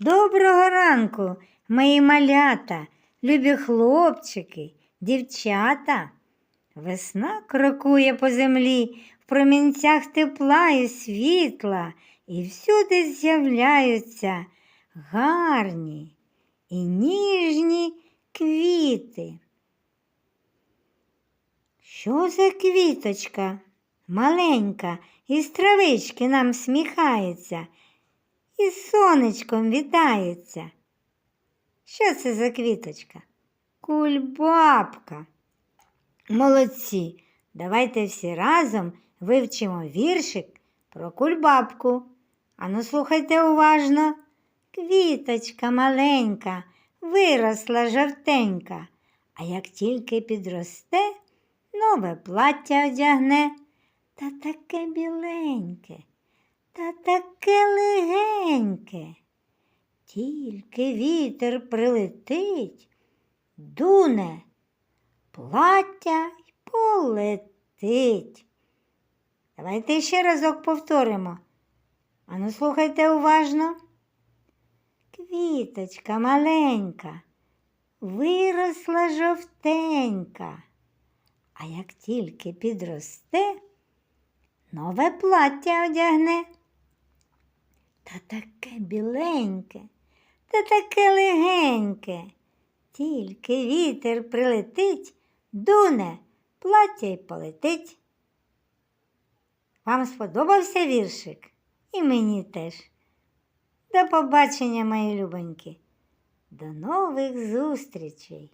Доброго ранку, мої малята, любі хлопчики, дівчата. Весна крокує по землі, в промінцях тепла і світла, і всюди з'являються гарні і ніжні квіти. Що за квіточка маленька, із травички нам сміхається, і сонечком вітається. Що це за квіточка? Кульбабка. Молодці. Давайте всі разом вивчимо віршик про кульбабку. Ану, слухайте уважно. Квіточка маленька, виросла жовтенька, а як тільки підросте, нове плаття одягне, та таке біленьке, та таке легеньке. Тільки вітер прилетить, дуне, плаття й полетить. Давайте ще разок повторимо. Ану, слухайте уважно. Квіточка маленька, виросла жовтенька, а як тільки підросте, нове плаття одягне. Та таке біленьке, та таке легеньке, тільки вітер прилетить, дуне, плаття й полетить. Вам сподобався віршик? І мені теж. До побачення, мої любоньки. До нових зустрічей!